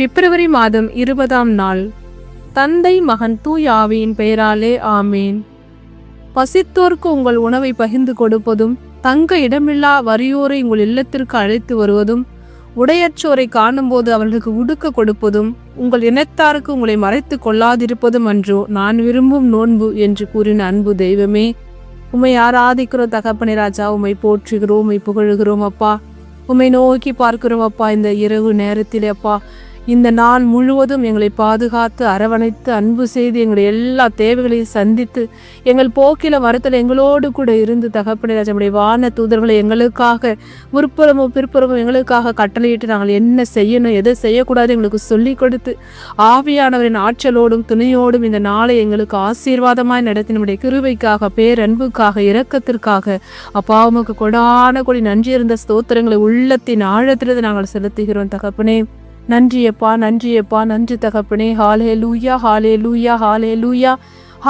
பிப்ரவரி மாதம் இருபதாம் நாள். தந்தை மகன் தூய் ஆவியின் பெயராலே ஆமேன். பசித்தோர்க்கு உங்கள் உணவை பகிர்ந்து கொடுப்பதும் தங்க இடமில்லா வறியோரை உங்கள் இல்லத்திற்கு அழைத்து வருவதும் உடையற்றோரை காணும்போது அவர்களுக்கு உடுக்க கொடுப்பதும் உங்கள் இனத்தாருக்கு உங்களை மறைத்து கொள்ளாதிருப்பதும் அன்றோ நான் விரும்பும் நோன்பு என்று கூறின அன்பு தெய்வமே உம்மை ஆராதிக்கிறோம் தகப்பனே ராஜா உம்மை போற்றுகிறோம் உம்மை புகழுகிறோம் அப்பா. உம்மை நோக்கி பார்க்கிறோம் அப்பா இந்த இரவு நேரத்தில் அப்பா. இந்த நாள் முழுவதும் எங்களை பாதுகாத்து அரவணைத்து அன்பு செய்து எங்களுடைய எல்லா தேவைகளையும் சந்தித்து எங்கள் போக்கில வரத்தில் எங்களோடு கூட இருந்து தகப்பனே நம்முடைய வான தூதர்களை எங்களுக்காக முற்புறமும் பிற்புறமும் எங்களுக்காக கட்டளையிட்டு நாங்கள் என்ன செய்யணும் எதை செய்யக்கூடாது எங்களுக்கு சொல்லிக் கொடுத்து ஆவியானவரின் ஆற்றலோடும் துணையோடும் இந்த நாளை எங்களுக்கு ஆசீர்வாதமாய் நடத்தி நம்முடைய கிருவைக்காக பேரன்புக்காக இரக்கத்திற்காக அப்பா உமக்கு கொடான கொடி நன்றி இருந்த ஸ்தோத்திரங்களை உள்ளத்தின் ஆழத்திலிருந்து நாங்கள் செலுத்துகிறோம் தகப்பனே. நன்றியப்பா நன்றியப்பா நன்றி தகப்பனே. ஹாலே லூயா ஹாலே லூயா ஹாலே லூயா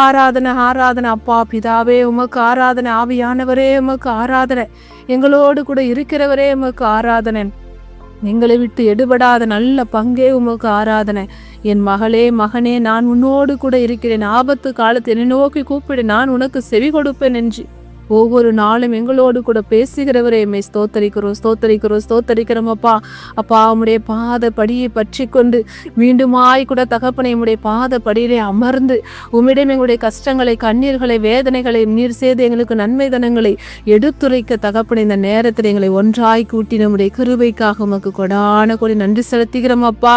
ஆராதனை ஆராதனை அப்பா பிதாவே உமக்கு ஆராதனை ஆவியானவரே உமக்கு ஆராதனை. எங்களோடு கூட இருக்கிறவரே உமக்கு ஆராதனை. எங்களை விட்டு எடுபடாத நல்ல பங்கே உமக்கு ஆராதனை. என் மகளே மகனே நான் உன்னோடு கூட இருக்கிறேன். ஆபத்து காலத்தை என்னை நோக்கி கூப்பிடு. நான் உனக்கு செவி கொடுப்பேன் என்று ஒவ்வொரு நாளும் எங்களோடு கூட பேசுகிறவரே எம்மை ஸ்தோத்தரிக்கிறோம் ஸ்தோத்தரிக்கிறோம் ஸ்தோத்தரிக்கிறோம் அப்பா. அப்பா உம்முடைய பாத படியை பற்றி கொண்டு மீண்டுமாய் கூட தகப்பனை உம்முடைய பாத படியிலே அமர்ந்து உம்மிடம் எங்களுடைய கஷ்டங்களை கண்ணீர்களை வேதனைகளை நீர் செய்து எங்களுக்கு நன்மை தனங்களை எடுத்துரைக்க தகப்பனை இந்த நேரத்தில் எங்களை ஒன்றாய் கூட்டி நம்முடைய கிருபைக்காக உமக்கு கொடான கொடி நன்றி செலுத்துகிறோம் அப்பா.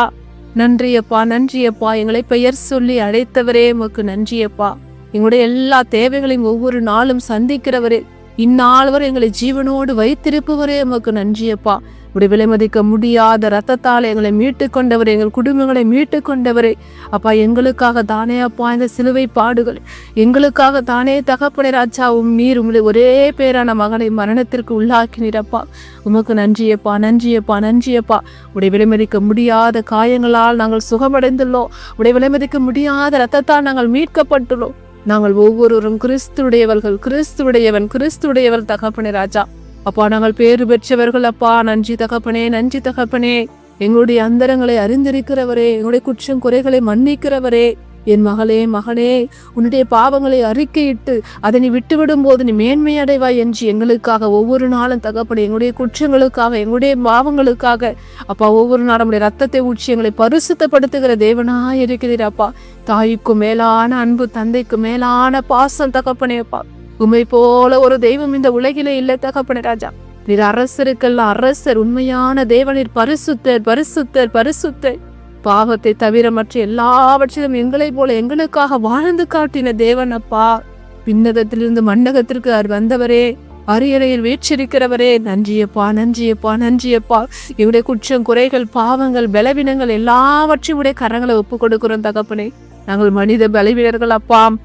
நன்றியப்பா நன்றியப்பா. எங்களை பெயர் சொல்லி அழைத்தவரே உமக்கு நன்றியப்பா. எங்களுடைய எல்லா தேவைகளையும் ஒவ்வொரு நாளும் சந்திக்கிறவரே இந்நாள் வரை எங்களை ஜீவனோடு வைத்திருப்பவரே உமக்கு நன்றியப்பா. உடைய விலை மதிக்க முடியாத ரத்தத்தால் எங்களை மீட்டு கொண்டவர் எங்கள் குடும்பங்களை மீட்டு கொண்டவரே அப்பா எங்களுக்காக தானே அப்பா இந்த சிலுவை பாடுகள் எங்களுக்காக தானே தகப்பனை ராஜாவும் நீர் உங்களை ஒரே பேரான மகனை மரணத்திற்கு உள்ளாக்கினீரப்பா. உமக்கு நன்றியப்பா நன்றியப்பா நன்றியப்பா. உடைய விலைமதிக்க முடியாத காயங்களால் நாங்கள் சுகமடைந்துள்ளோம். உடைய விலைமதிக்க முடியாத ரத்தத்தால் நாங்கள் மீட்கப்பட்டுள்ளோம். நாங்கள் ஒவ்வொருவரும் கிறிஸ்துடையவர்கள் கிறிஸ்துடையவன் கிறிஸ்துடையவள் தகப்பனே ராஜா. அப்பா நாங்கள் பேறு பெற்றவர்கள் அப்பா நன்றி தகப்பனே நன்றி தகப்பனே. எங்களுடைய அந்தரங்களை அறிந்திருக்கிறவரே எங்களுடைய குற்றம் குறைகளை மன்னிக்கிறவரே. என் மகளே மகனே உன்னுடைய பாவங்களை அறிக்கையிட்டு அதை நீ விட்டுவிடும் போது நீ மேன்மை அடைவாய் என்று எங்களுக்காக ஒவ்வொரு நாளும் தகப்பனே எங்களுடைய குற்றங்களுக்காக எங்களுடைய பாவங்களுக்காக. அப்பா ஒவ்வொரு நாளும் நம்முடைய ரத்தத்தை ஊற்றி எங்களை பரிசுத்தப்படுத்துகிற தேவனாக இருக்கிறீர் அப்பா. தாய்க்கு மேலான அன்பு தந்தைக்கு மேலான பாசம் தகப்பனே அப்பா. உமை போல ஒரு தெய்வம் இந்த உலகிலே இல்லை தகப்பனே ராஜா. நீர் அரசருக்கெல்லாம் அரசர் உண்மையான தேவனீர் பரிசுத்தர் பரிசுத்தர் பரிசுத்தர். பாவத்தை தவிர மற்ற எல்லாவற்றிலும் எங்களைப் போல எங்களுக்காக வாழ்ந்து காட்டின தேவன் அப்பா பின்னதத்திலிருந்து மண்டகத்திற்கு அவர் வந்தவரே அரியறையில் வீற்றிருக்கிறவரே. நன்றியப்பா நன்றியப்பா நன்றியப்பா. இவருடைய குற்றம் குறைகள் பாவங்கள் பலவீனங்கள் எல்லாவற்றையும் உடைய கரங்களை ஒப்பு கொடுக்கிறோம் தகப்பனே. நாங்கள் மனித பலவீனர்கள் அப்பாம்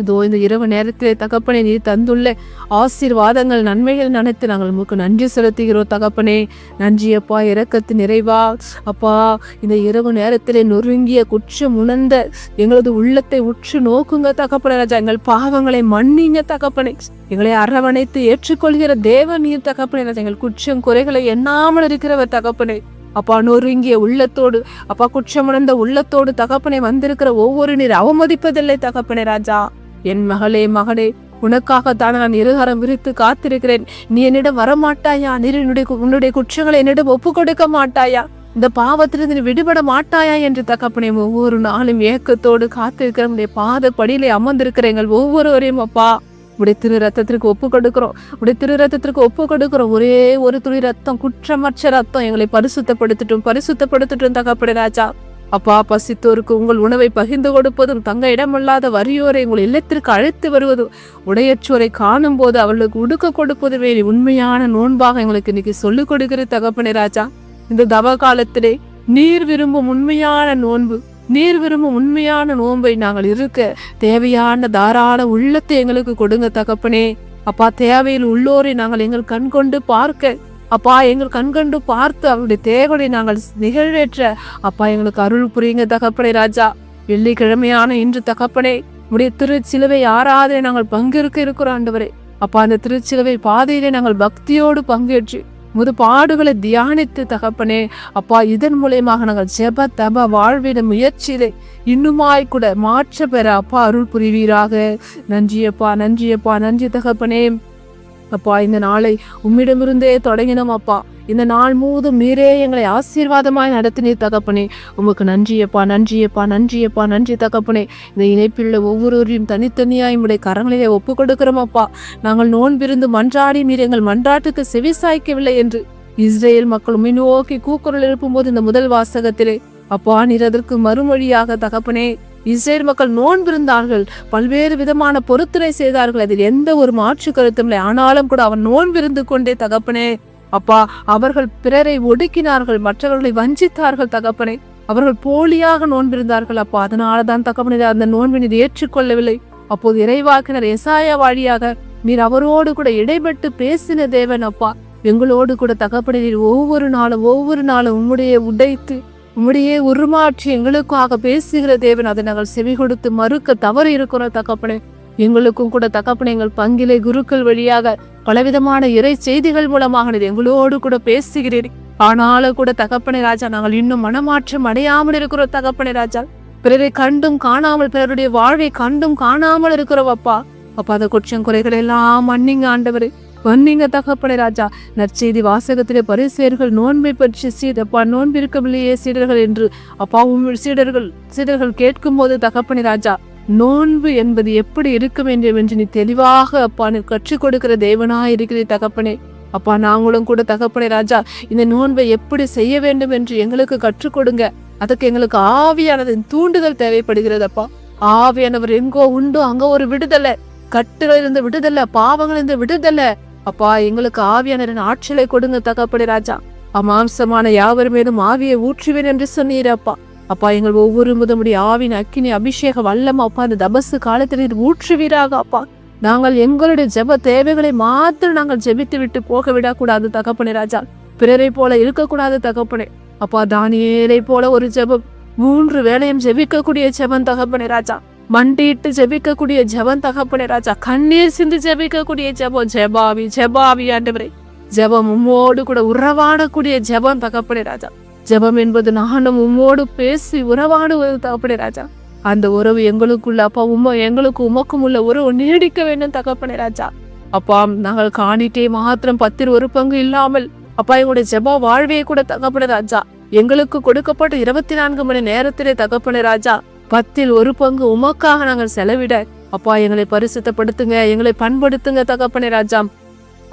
இதோ இந்த இரவு நேரத்திலே தகப்பனே நீ தந்துள்ள ஆசீர்வாதங்கள் நன்மைகள் நினைத்து நாங்கள் உமக்கு நன்றி செலுத்துகிறோம் தகப்பனே. நன்றி அப்பா இறக்கத்து நிறைவா. அப்பா இந்த இரவு நேரத்திலே நொறுங்கிய குற்றம் உணர்ந்த எங்களது உள்ளத்தை உற்று நோக்குங்க தகப்பனே ராஜா. எங்கள் பாவங்களை மன்னிங்க தகப்பனே. எங்களை அரவணைத்து ஏற்றுக்கொள்கிற தேவ நீர் தகப்பனே ராஜா. எங்கள் குற்றம் குறைகளை எண்ணாமல் இருக்கிறவர் தகப்பனே. அப்பா நொறுங்கிய உள்ளத்தோடு அப்பா குற்றமுணர்ந்த உள்ளத்தோடு தகப்பனை வந்திருக்கிற ஒவ்வொரு நீர் அவமதிப்பதில்லை தகப்பனே ராஜா. என் மகளே மகனே உனக்காகத்தான் நான் இருகரம் விரித்து காத்திருக்கிறேன். நீ என்னிடம் வரமாட்டாயா? நீ என்னுடைய உன்னுடைய குற்றங்களை என்னிடம் ஒப்பு கொடுக்க மாட்டாயா? இந்த பாவத்திலிருந்து நீ விடுபட மாட்டாயா என்று தகப்பனே ஒவ்வொரு நாளும் ஏக்கத்தோடு காத்திருக்கிற உடைய பாத படியிலே அமர்ந்திருக்கிற எங்கள் ஒவ்வொருவரையும் அப்பா. உடைய திரு ரத்தத்திற்கு ஒப்பு கொடுக்கிறோம் உடைய திரு ரத்தத்திற்கு ஒப்பு கொடுக்கிறோம் ஒரே ஒரு துளி ரத்தம் குற்றமற்ற ரத்தம் எங்களை பரிசுத்தப்படுத்தட்டும் பரிசுத்தப்படுத்தட்டும் தகப்படே ராஜா. அப்பா பசித்தோருக்கு உங்கள் உணவை பகிர்ந்து கொடுப்பதும் தங்க இடமில்லாத வறியோரை உங்கள் இல்லத்திற்கு அழைத்து வருவதும் உடையச்சோரை காணும் போது அவர்களுக்கு உடுக்க கொடுப்பதுமே உண்மையான நோன்பாக எங்களுக்கு இன்னைக்கு சொல்லிக் கொடுக்கிற தகப்பனே ராஜா. இந்த தவ காலத்திலே நீர் விரும்பும் உண்மையான நோன்பு நீர் விரும்பும் உண்மையான நோன்பை நாங்கள் இருக்க தேவையான தாராள உள்ளத்தை எங்களுக்கு கொடுங்க தகப்பனே. அப்பா தேவையில் உள்ளோரை நாங்கள் எங்கள் கண் கொண்டு பார்க்க அப்பா எங்கள் கண்கண்டு பார்த்து அவருடைய தேவனை நாங்கள் நிகழ்வேற்ற. அப்பா எங்களுக்கு அருள் புரியுங்க தகப்பனே ராஜா. வெள்ளிக்கிழமையான இன்று தகப்பனே உடைய திருச்சிலுவை ஆராதனை நாங்கள் பங்கேற்க இருக்கிறோம் ஆண்டவரே. அப்பா அந்த திருச்சிலுவை பாதையிலே நாங்கள் பக்தியோடு பங்கேற்று முது பாடுகளை தியானித்து தகப்பனே அப்பா இதன் மூலியமாக நாங்கள் ஜெப தப வாழ்விட முயற்சியிலே இன்னுமாய் கூட மாற்ற பெற அப்பா அருள் புரிவீராக. நன்றியப்பா நன்றியப்பா நன்றி தகப்பனே. அப்பா இந்த நாளை உம்மிடமிருந்தே தொடங்கினோம் அப்பா. இந்த நாள் முழுவதும் மீரே எங்களை ஆசீர்வாதமாய் நடத்தினீர் தகப்பனே. உமக்கு நன்றியப்பா நன்றியப்பா நன்றியப்பா நன்றி தகப்பனே. இந்த இணைப்பில் ஒவ்வொருவரையும் தனித்தனியாய் உடைய கரங்களிலே ஒப்பு கொடுக்கிறோமப்பா நாங்கள் நோன்பிருந்து மன்றாடி மீறி எங்கள் மன்றாட்டுக்கு செவிசாய்க்கவில்லை என்று. இஸ்ரேல் மக்கள் உம்மை நோக்கி கூக்குரல் எழுப்பும்போது இந்த முதல் வாசகத்திலே அப்பா நீர் அதற்கு மறுமொழியாக தகப்பனே இஸ்ரேல் மக்கள் நோன்பிருந்தார்கள். பல்வேறு விதமான பொருத்தனை செய்தார்கள். அதில் எந்த ஒரு மாற்று கருத்தும் இல்லை. ஆனாலும் கூட அவன் நோன்பிருந்து கொண்டே தகப்பனே அப்பா அவர்கள் பிறரை ஒடுக்கினார்கள். மற்றவர்களை வஞ்சித்தார்கள் தகப்பனே. அவர்கள் போலியாக நோன்பிருந்தார்கள் அப்பா. அதனாலதான் தகப்பனை அந்த நோன்பினை ஏற்றுக்கொள்ளவில்லை. அப்போது இறைவாக்கினர் எசாய வாழியாக நீர் அவரோடு கூட இடைப்பட்டு பேசின தேவன் அப்பா. எங்களோடு கூட தகப்பனில் ஒவ்வொரு நாளும் ஒவ்வொரு நாளும் உம்முடைய உடைத்து உம்முடைய உருமாற்றி எங்களுக்காக பேசுகிற தேவன் அதை நாங்கள் செவி கொடுத்து மறுக்க தவறு இருக்கிறோம் தகப்பனே. எங்களுக்கும் கூட தகப்பனை எங்கள் பங்கிலே குருக்கள் வழியாக பலவிதமான இறை செய்திகள் மூலமாக எங்களோடு கூட பேசுகிறீர். ஆனாலும் கூட தகப்பனை ராஜா நாங்கள் இன்னும் மனமாற்றம் அடையாமல் இருக்கிறோம் தகப்பனை ராஜா. பிறரை கண்டும் காணாமல் பிறருடைய வாழ்வை கண்டும் காணாமல் இருக்கிறோம் அப்பா. அப்பா அந்த குற்றம் குறைகள் எல்லாம் மன்னிங்க ஆண்டவரே. வந்தீங்க தகப்பனை ராஜா. நற்செய்தி வாசகத்திலே பரிசேர்கள் நோன்பை பற்றி சீடப்பா நோன்பு இருக்கவில்லையே சீடர்கள் என்று அப்பா சீடர்கள் சீடர்கள் கேட்கும்போது தகப்பனை ராஜா நோன்பு என்பது எப்படி இருக்க வேண்டும் என்று நீ தெளிவாக அப்பா நீ கற்றுக் கொடுக்கிற தேவனாக இருக்கிற தகப்பனே. அப்பா நாங்களும் கூட தகப்பனே ராஜா இந்த நோன்பை எப்படி செய்ய வேண்டும் என்று எங்களுக்கு கற்றுக் கொடுங்க. அதுக்கு எங்களுக்கு ஆவியானதின் தூண்டுதல் தேவைப்படுகிறது அப்பா. ஆவியானவர் எங்கோ உண்டோ அங்க ஒரு விடுதலை. கட்டுல விடுதலை பாவங்கள் இருந்து விடுதலை. அப்பா எங்களுக்கு ஆவியானரின் ஆற்றலை கொடுங்க தகப்பனி ராஜா. அமாம்சமான யாவர் மேலும் ஆவியை ஊற்றுவேன் என்று சொன்னீர் அப்பா. அப்பா எங்கள் ஒவ்வொரு முதமுடைய ஆவின் அக்கினி அபிஷேக வல்லம் அப்பா அந்த தபசு காலத்தில் இது ஊற்றுவீராக அப்பா. நாங்கள் எங்களுடைய ஜெப தேவைகளை மாத்திரம் நாங்கள் ஜெபித்து விட்டு போக விடக்கூடாது தகப்பனே ராஜா. பிறரை போல இருக்கக்கூடாது தகப்பனே. அப்பா தானியேலை போல ஒரு ஜெபம் மூன்று வேளையும் ஜெபிக்கக்கூடிய ஜெபம் தகப்பனே ராஜா. மண்டிட்டு ஜெபிக்கக்கூடிய ஜெபம் தகப்பனே ராஜா. கண்ணீர் சிந்து ஜெபிக்கக்கூடிய ஜெபம். ஜெபாவி ஜெபாவி ஆண்டவரே. ஜெபம் உம்மோடு கூட உறவாடக்கூடிய ஜெபம் தகப்பனே ராஜா. ஜெபம் என்பது நானும் உம்மோடு பேசி உறவாடுவது தகப்பனே ராஜா. அந்த உறவு எங்களுக்குள்ள அப்பா உம்ம எங்களுக்கு உமக்கும் உள்ள உறவு நீடிக்க வேண்டும் தகப்பனே ராஜா. அப்பா நாங்கள் காணிட்டே மாத்திரம் பத்தில் ஒரு பங்கு இல்லாமல் அப்பா எங்களுடைய ஜெபா வாழ்வையை கூட தகப்பனே ராஜா. எங்களுக்கு கொடுக்கப்பட்ட இருபத்தி நான்கு மணி நேரத்திலே தகப்பனே ராஜா பத்தில் ஒரு பங்கு உமக்காக நாங்கள் செலவிட அப்பா எங்களை பரிசுத்தப்படுத்துங்க எங்களை பண்படுத்துங்க தகப்பனே ராஜாம்.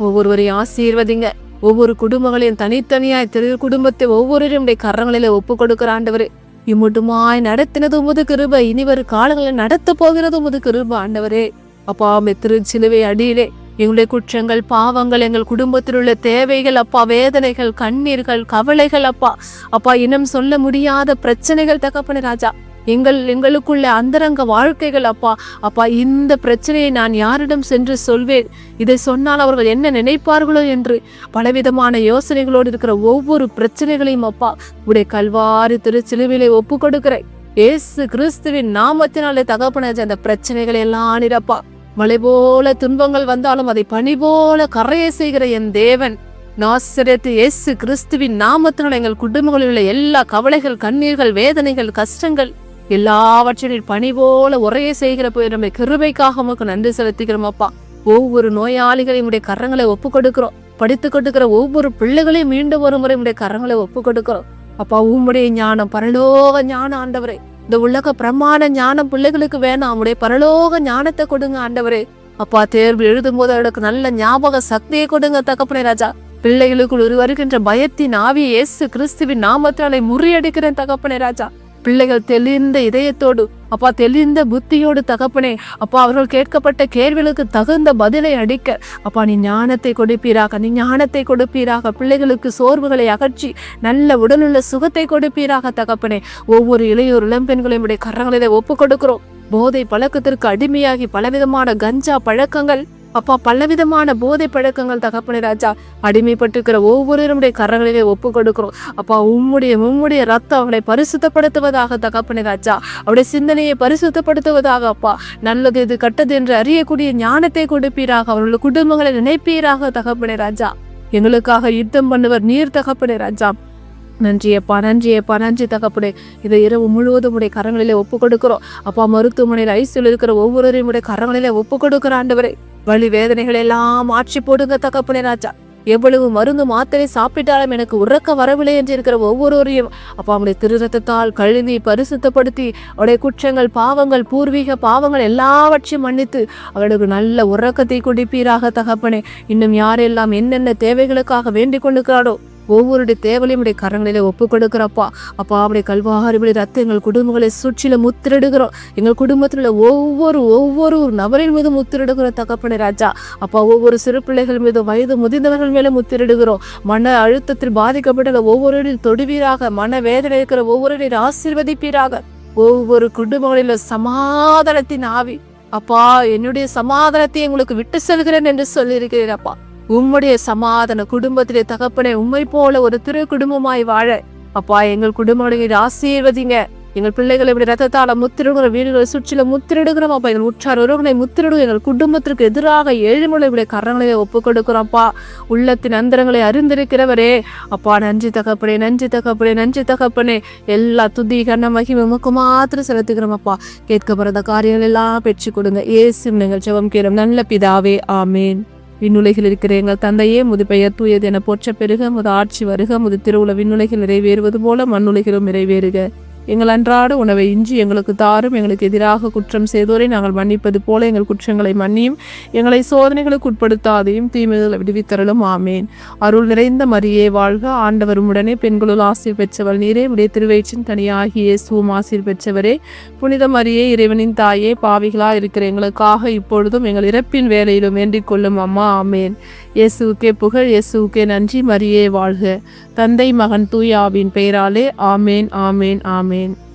ஒவ்வொருவரையும் ஆசீர்வதிங்க. ஒவ்வொரு குடும்பங்களையும் தனித்தனியாய் திரு குடும்பத்தை ஒவ்வொரு கரங்களில ஒப்பு கொடுக்கிற ஆண்டவர். இம்முட்டுமாய் நடத்தினது உமது கிருப இனி வரும் காலங்களில் நடத்த போகிறது உமது கிருப ஆண்டவரே. அப்பா மெத்திரு சிலுவை அடியிலே எங்களுடைய குற்றங்கள் பாவங்கள் எங்கள் குடும்பத்தில் உள்ள தேவைகள் அப்பா வேதனைகள் கண்ணீர்கள் கவலைகள் அப்பா. அப்பா இனம் சொல்ல முடியாத பிரச்சனைகள் தகப்பனே ராஜா. எங்கள் எங்களுக்குள்ள அந்தரங்க வாழ்க்கைகள் அப்பா அப்பா இந்த பிரச்சனையை நான் யாரிடம் சென்று சொல்வேன்? இதை சொன்னால் அவர்கள் என்ன நினைப்பார்களோ என்று பலவிதமான யோசனைகளோடு இருக்கிற ஒவ்வொரு பிரச்சனைகளையும் அப்பா உடைய கல்வாரி திருச்சிலுவிலை ஒப்பு கொடுக்கிறேன். ஏசு கிறிஸ்துவின் நாமத்தினாலே தகப்பனாச்சு அந்த பிரச்சனைகளை எல்லாம் நிரப்பா மலை போல துன்பங்கள் வந்தாலும் அதை பனி போல கரையை செய்கிற என் தேவன். நாசிரியத்து இயேசு கிறிஸ்துவின் நாமத்தினால் எங்கள் குடும்பங்களில் உள்ள எல்லா கவலைகள் கண்ணீர்கள் வேதனைகள் கஷ்டங்கள் எல்லாவற்றையும் பணி போல உரையை செய்கிற போய் நம்ம கிருபைக்காக உமக்கு நன்றி செலுத்திக்கிறோம் அப்பா. ஒவ்வொரு நோயாளிகளையும் உடைய கரங்களை ஒப்பு கொடுக்கிறோம் படித்து கொடுக்கிற ஒவ்வொரு பிள்ளைகளையும் மீண்டும் ஒரு முறை உடைய கரங்களை ஒப்பு கொடுக்கிறோம் அப்பா உம்முடைய ஞானம் பரலோக ஞானம் ஆண்டவரே. இந்த உலக பிரமாண ஞானம் பிள்ளைகளுக்கு வேணாம். உடைய பரலோக ஞானத்தை கொடுங்க ஆண்டவரே. அப்பா தேர்வு எழுதும் போது அவளுக்கு நல்ல ஞாபக சக்தியை கொடுங்க தகப்பனே ராஜா. பிள்ளைகளுக்குள் ஒரு வருகின்ற பயத்தின் ஆவியை இயேசு கிறிஸ்துவின் நாமத்தினாலே முறியடிக்கிறேன் தகப்பனே ராஜா. பிள்ளைகள் தெளிந்த இதயத்தோடு அப்பா தெளிந்த புத்தியோடு தகப்பனே அப்பா அவர்கள் கேட்கப்பட்ட கேள்விகளுக்கு தகுந்த பதிலை அடிக்க அப்பா நீ ஞானத்தை கொடுப்பீராக நீ ஞானத்தை கொடுப்பீராக பிள்ளைகளுக்கு சோர்வுகளை அகற்றி நல்ல உடலுள்ள சுகத்தை கொடுப்பீராக தகப்பனே. ஒவ்வொரு இளையோர் இளம்பெண்களையும் உடைய கரங்களிலே ஒப்பு கொடுக்கிறோம் போதை பழக்கத்திற்கு அடிமையாகி பலவிதமான கஞ்சா பழக்கங்கள் அப்பா பலவிதமான போதை பழக்கங்கள் தகப்பனே ராஜா. அடிமைப்பட்டிருக்கிற ஒவ்வொருவருடைய கரங்களிலே ஒப்பு கொடுக்கிறோம். அப்பா உம்முடைய உம்முடைய ரத்தம் அவளை பரிசுத்தப்படுத்துவதாக தகப்பனே ராஜா. அவருடைய சிந்தனையை பரிசுத்தப்படுத்துவதாக அப்பா. நல்லது இது கட்டது என்று அறியக்கூடிய ஞானத்தை கொடுப்பீராக. அவர்களுடைய குடும்பங்களை நினைப்பீராக தகப்பனே ராஜா. எங்களுக்காக யுத்தம் பண்ணுவர் நீர் தகப்பனே ராஜா. நன்றியப்பா நன்றியப்பா நன்றி தகப்பனே. இதை இரவு முழுவதும் உடைய கரங்களிலே ஒப்பு கொடுக்கிறோம். அப்பா மருத்துவமனையில் ஐசியில் இருக்கிற ஒவ்வொருவரையும் உடைய கரங்களிலே ஒப்பு கொடுக்கிற வரை வலி வேதனைகள் எல்லாம் மாற்றி போடுங்க தகப்பனே ராஜா. எவ்வளவு மருந்து மாத்திரை சாப்பிட்டாலும் எனக்கு உறக்க வரவில்லை என்று இருக்கிற ஒவ்வொருவரையும் அப்பா அவனுடைய திருரத்தத்தால் கழுவி பரிசுத்தப்படுத்தி அவருடைய குற்றங்கள் பாவங்கள் பூர்வீக பாவங்கள் எல்லாவற்றையும் மன்னித்து அவளுக்கு நல்ல உறக்கத்தை குடிப்பீராக தகப்பனே. இன்னும் யாரெல்லாம் என்னென்ன தேவைகளுக்காக வேண்டிக் கொண்டிருக்கிறாரோ ஒவ்வொருடைய தேவலையும் உடைய கரங்களிலே ஒப்பு கொடுக்குறப்பா அப்பா அவருடைய கல்வாரிபடி ரத்தம் எங்கள் குடும்பங்களை சுற்றில முத்திரிடுகிறோம். எங்கள் குடும்பத்தில் உள்ள ஒவ்வொரு ஒவ்வொரு நபரின் மீது முத்திரிடுகிற தகப்பனை ராஜா. அப்பா ஒவ்வொரு சிறு பிள்ளைகள் மீது வயது முதிர்ந்தவர்கள் மேலே முத்திரிடுகிறோம். மன அழுத்தத்தில் பாதிக்கப்பட்ட ஒவ்வொருவரில் தொடுவீராக மன வேதனை இருக்கிற ஒவ்வொருவரையும் ஆசீர்வதிப்பீராக. ஒவ்வொரு குடும்பங்களிலும் சமாதானத்தின் ஆவி. அப்பா என்னுடைய சமாதானத்தை உங்களுக்கு விட்டு செல்கிறேன் என்று சொல்லியிருக்கிறேன் அப்பா. உம்முடைய சமாதான குடும்பத்திலே தகப்பனே உண்மை போல ஒரு திரு குடும்பமாய் வாழ. அப்பா எங்கள் குடும்பங்களை ஆசீர்வதிங்க. எங்கள் பிள்ளைகளை இப்படி ரத்தத்தால முத்திரிடுகிற வீடுகளை சுற்றில முத்திரிடுகிறோம் அப்பா. எங்கள் உற்றார் உறவுகளை முத்திரிடும் எங்கள் குடும்பத்திற்கு எதிராக ஏழுமலை இப்படி கரங்களை ஒப்பு கொடுக்கிறோம்ப்பா உள்ளத்தின் அந்தரங்களை அறிந்திருக்கிறவரே. அப்பா நன்றி தகப்பனே நன்றி தகப்பனே நன்றி தகப்பனே. எல்லா துதி கண்ண மகிமை உமக்கு மாத்திரம் செலுத்துகிறோம் அப்பா. கேட்கப்படுற காரியங்கள் எல்லாம் பெற்று கொடுங்க. ஏசும் நீங்கள் செவம் கேளும். நல்ல பிதாவே ஆமேன். விண்ணுலைகள் இருக்கிற எங்கள் தந்தையே முது பெயர் தூயது என போற்ற பெருக முது ஆட்சி வருக முது திருவுல விண்ணுலைகள் நிறைவேறுவது போல மண்ணுலைகளும் நிறைவேறுக. எங்கள் அன்றாட உணவை இஞ்சி எங்களுக்கு தாரும் எங்களுக்கு எதிராக குற்றம் செய்தோரை நாங்கள் மன்னிப்பது போல எங்கள் குற்றங்களை மன்னியும் எங்களை சோதனைகளுக்கு உட்படுத்தாதையும் தீமைகளை விடுவித்தரலும் ஆமேன். அருள் நிறைந்த மரியே வாழ்க ஆண்டவரும் உடனே. பெண்களுள் ஆசிர் பெற்றவள் நீரே. உடைய திருவயிற்றின் தனியாகிய சூம் ஆசிர் பெற்றவரே. புனித மரியே இறைவனின் தாயே பாவிகளா இருக்கிற எங்களுக்காக இப்பொழுதும் எங்கள் இறப்பின் வேலையிலும் வேண்டிக் கொள்ளும் அம்மா. ஆமேன். இயேசுக்கே புகழ் இயேசுக்கே நன்றி. மரியே வாழ்க. தந்தை மகன் தூயாவின் பெயராலே. ஆமேன் ஆமேன் ஆமேன். Amen.